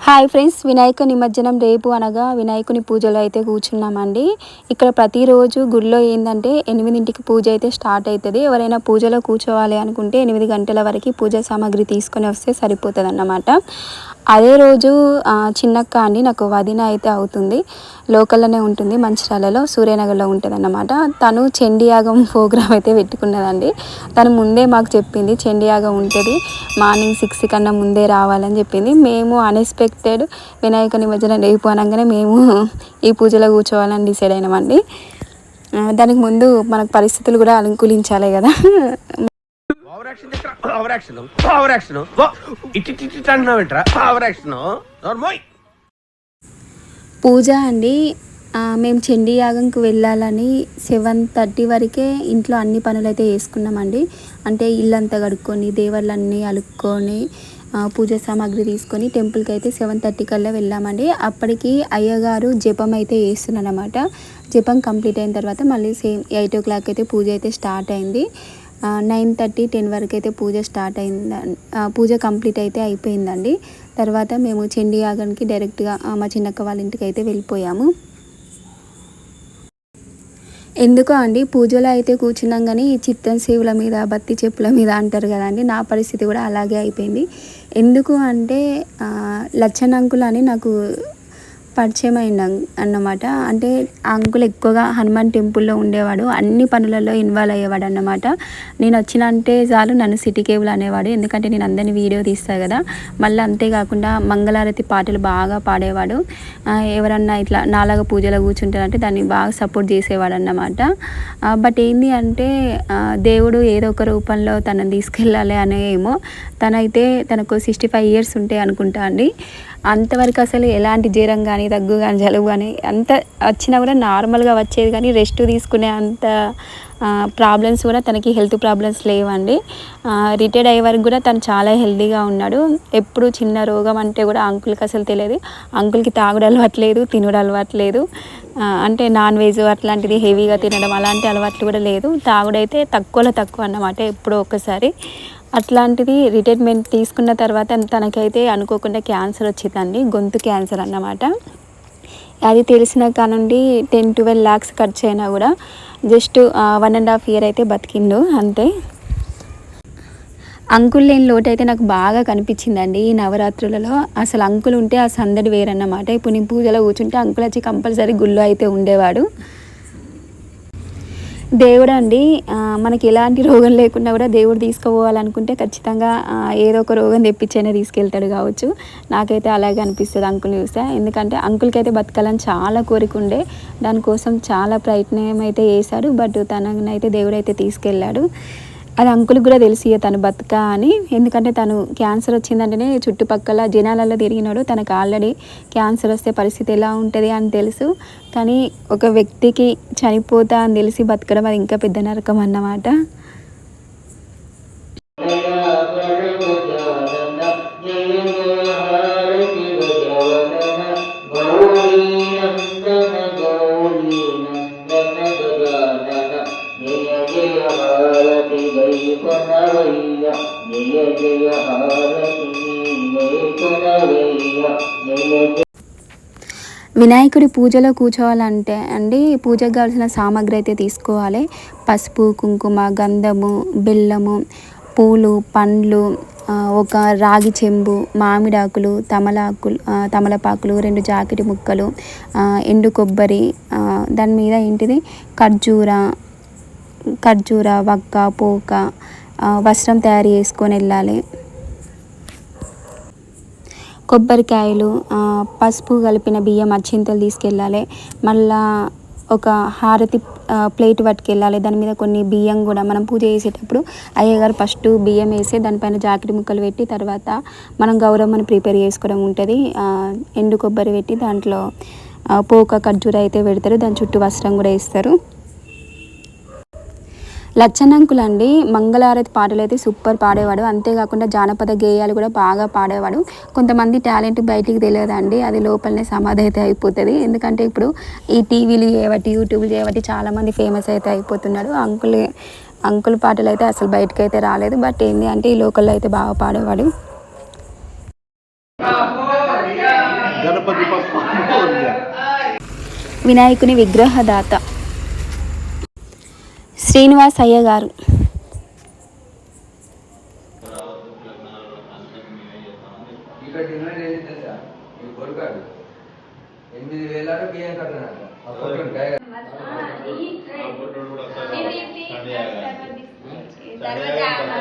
Hi friends Vinayaka నిమజ్జనం రేపు అనగా వినాయకుని పూజలో అయితే కూర్చున్నామండి. ఇక్కడ ప్రతిరోజు గుడిలో ఏంటంటే ఎనిమిదింటికి పూజ అయితే స్టార్ట్ అవుతుంది ఎవరైనా పూజలో కూర్చోవాలి అనుకుంటే ఎనిమిది గంటల వరకు పూజ సామాగ్రి తీసుకొని వస్తే సరిపోతుంది అన్నమాట అదే రోజు చిన్నక్క అండి నాకు వదిన అయితే అవుతుంది. లోకల్లోనే ఉంటుంది మంచిర్యాలలో సూర్యనగర్లో ఉంటుంది అన్నమాట తను చండీయాగం ప్రోగ్రామ్ అయితే పెట్టుకున్నదండి. తను ముందే మాకు చెప్పింది చండీయాగం ఉంటుంది మార్నింగ్ సిక్స్ కన్నా ముందే రావాలని చెప్పింది. మేము అన్ఎక్స్పెక్టెడ్ వినాయక నిమజ్జనం రేపు అనగానే మేము ఈ పూజలో కూర్చోవాలని డిసైడ్ అయినామండి. దానికి ముందు మనకు పరిస్థితులు కూడా అనుకూలించాలి కదా. ఓవర్ యాక్షన్ చేస్తా. ఓవర్ యాక్షన్ ఓవర్ యాక్షన్ ఇట్టి ఇట్టి అంటున్నావు ఏంట్రా ఓవర్ యాక్షన్ నోర్మోయ్ పూజ అండి. ఆ, మేము చండీ యాగంకి వెళ్ళాలని సెవెన్ థర్టీ వరకే ఇంట్లో అన్ని పనులు అయితే చేసుకున్నామండి. అంటే ఇల్లంతా కడుక్కొని దేవర్లన్నీ అలుక్కొని పూజ సామాగ్రి తీసుకొని టెంపుల్కి అయితే సెవెన్ థర్టీ కల్లా వెళ్ళామండి. అప్పటికి అయ్యగారు జపం అయితే వేస్తున్నారనమాట జపం కంప్లీట్ అయిన తర్వాత మళ్ళీ సేమ్ ఎయిట్ ఓ క్లాక్ అయితే పూజ అయితే స్టార్ట్ అయింది. నైన్ థర్టీ టెన్ వరకు అయితే పూజ స్టార్ట్ అయింది పూజ కంప్లీట్ అయితే అయిపోయిందండి. తర్వాత మేము చండీ యాగన్కి డైరెక్ట్గా మా చిన్నక్క వాళ్ళ ఇంటికి అయితే వెళ్ళిపోయాము. ఎందుకో అండి పూజలో అయితే కూర్చున్నాం కానీ ఈ చిత్తం సేవుల మీద బత్తి చెప్పుల మీద అంటారు కదండి నా పరిస్థితి కూడా అలాగే అయిపోయింది. ఎందుకు అంటే ఆ, లచ్చన్ అంకుల్ అని నాకు పరిచయం అయింది అన్నమాట. అంటే ఆ అంకుల్ ఎక్కువగా హనుమాన్ టెంపుల్లో ఉండేవాడు. అన్ని పనులలో ఇన్వాల్వ్ అయ్యేవాడు అన్నమాట నేను వచ్చిన అంటే చాలు నన్ను సిటీ కేబుల్ అనేవాడు. ఎందుకంటే నేను అందరినీ వీడియో తీస్తాను కదా. మళ్ళీ అంతేకాకుండా మంగళారతి పాటలు బాగా పాడేవాడు. ఎవరన్నా ఇట్లా నాలాగా పూజలో కూర్చుంటారంటే దాన్ని బాగా సపోర్ట్ చేసేవాడు అన్నమాట బట్ ఏంది అంటే దేవుడు ఏదో ఒక రూపంలో తనని తీసుకెళ్ళాలి అనే ఏమో తనైతే తనకు సిక్స్టీ ఫైవ్ ఇయర్స్ ఉంటాయి అనుకుంటా అండి. అంతవరకు అసలు ఎలాంటి జ్వరం కానీ దగ్గు కానీ జలుబు కానీ అంత వచ్చినా కూడా నార్మల్గా వచ్చేది కానీ రెస్ట్ తీసుకునే అంత ప్రాబ్లమ్స్ కూడా తనకి హెల్త్ ప్రాబ్లమ్స్ లేవండి. రిటైర్డ్ అయ్యే వరకు కూడా తను చాలా హెల్తీగా ఉన్నాడు. ఎప్పుడు చిన్న రోగం అంటే కూడా అంకుల్కి అసలు తెలియదు. అంకుల్కి తాగుడు అలవాట్లేదు తినుడు అలవాట్లేదు. అంటే నాన్ వెజ్ అట్లాంటిది హెవీగా తినడం అలాంటి అలవాట్లు కూడా లేదు. తాగుడైతే తక్కువలో తక్కువ అన్నమాట ఎప్పుడో ఒక్కసారి. అట్లాంటిది రిటైర్మెంట్ తీసుకున్న తర్వాత తనకైతే అనుకోకుండా క్యాన్సర్ వచ్చిందండి గొంతు క్యాన్సర్ అన్నమాట. అది తెలిసిన కానుండి టెన్ ట్వెల్వ్ ల్యాక్స్ ఖర్చు అయినా కూడా just one and half year అయితే బతికిండు అంతే. అంకుల్ లేని లోటు అయితే నాకు బాగా కనిపించిందండి ఈ నవరాత్రులలో. అసలు అంకుల్ ఉంటే ఆ సందడి వేరన్నమాట. ఇప్పుడు నేను పూజలో కూర్చుంటే అంకుల్ వచ్చి కంపల్సరీ గుళ్ళో అయితే ఉండేవాడు. దేవుడు అండి మనకి ఎలాంటి రోగం లేకుండా కూడా దేవుడు తీసుకుపోవాలనుకుంటే ఖచ్చితంగా ఏదో ఒక రోగం తెప్పించైనా తీసుకెళ్తాడు కావచ్చు. నాకైతే అలాగే అనిపిస్తుంది అంకుల్ని చూస్తే. ఎందుకంటే అంకుల్కి అయితే బతకాలని చాలా కోరిక ఉండే. దానికోసం చాలా ప్రయత్నం అయితే చేశాడు. బట్ తననైతే దేవుడు అయితే తీసుకెళ్ళాడు. అది అంకుల్కి కూడా తెలిసి తను బతుక అని. ఎందుకంటే తను క్యాన్సర్ వచ్చిందంటేనే చుట్టుపక్కల జనాలలో తిరిగినాడు. తనకు ఆల్రెడీ క్యాన్సర్ వస్తే పరిస్థితి ఎలా ఉంటుంది అని తెలుసు. కానీ ఒక వ్యక్తికి చనిపోతా అని తెలిసి బతకడం అది ఇంకా పెద్ద నరకం అన్నమాట. వినాయకుడి పూజలో కూర్చోవాలంటే అండి పూజకు కావాల్సిన సామాగ్రి అయితే తీసుకోవాలి. పసుపు కుంకుమ గంధము బెల్లము పూలు పండ్లు ఒక రాగి చెంబు మామిడాకులు తమలాకులు తమలపాకులు రెండు జాకెట్ ముక్కలు ఎండు కొబ్బరి దాని మీద ఏంటిది? ఖర్జూర ఖర్జూర వక్క పోక వస్త్రం తయారు చేసుకొని వెళ్ళాలి. కొబ్బరికాయలు పసుపు కలిపిన బియ్యం అచ్చింతలు తీసుకెళ్ళాలి. మళ్ళా ఒక హారతి ప్లేట్ పట్టుకెళ్ళాలి. దాని మీద కొన్ని బియ్యం కూడా మనం పూజ చేసేటప్పుడు అయ్యగారు ఫస్ట్ బియ్యం వేసి దానిపైన జాకెట్ ముక్కలు పెట్టి తర్వాత మనం గౌరమ్మని ప్రిపేర్ చేసుకోవడం ఉంటుంది. ఎండు కొబ్బరి పెట్టి దాంట్లో పోక ఖర్జూర అయితే పెడతారు. దాని చుట్టూ వస్త్రం కూడా వేస్తారు. లచ్చనంకులు అండి మంగళారతి పాటలు అయితే సూపర్ పాడేవాడు. అంతేకాకుండా జానపద గేయాలు కూడా బాగా పాడేవాడు. కొంతమంది టాలెంట్ బయటికి తెలియదండి. అది లోపలనే సమాధి అయితే అయిపోతుంది. ఎందుకంటే ఇప్పుడు ఈ టీవీలు చేయబట్టి యూట్యూబ్లు చేయబట్టి చాలామంది ఫేమస్ అయితే అయిపోతున్నాడు అంకుల్ అంకుల్ పాటలు అయితే అసలు బయటకు అయితే రాలేదు. బట్ ఏంటి అంటే ఈ లోకల్లో అయితే బాగా పాడేవాడు. వినాయకుని విగ్రహదాత. శ్రీనివాస్ అయ్య గారు. ఇక్కడ డిమాండ్ ఏంటి తెలుసా? ఈ కొడుకాడు ఎనిమిది వేల బియ్యం కట్టినాక ఆ కొడుకు గాయ తర్వాత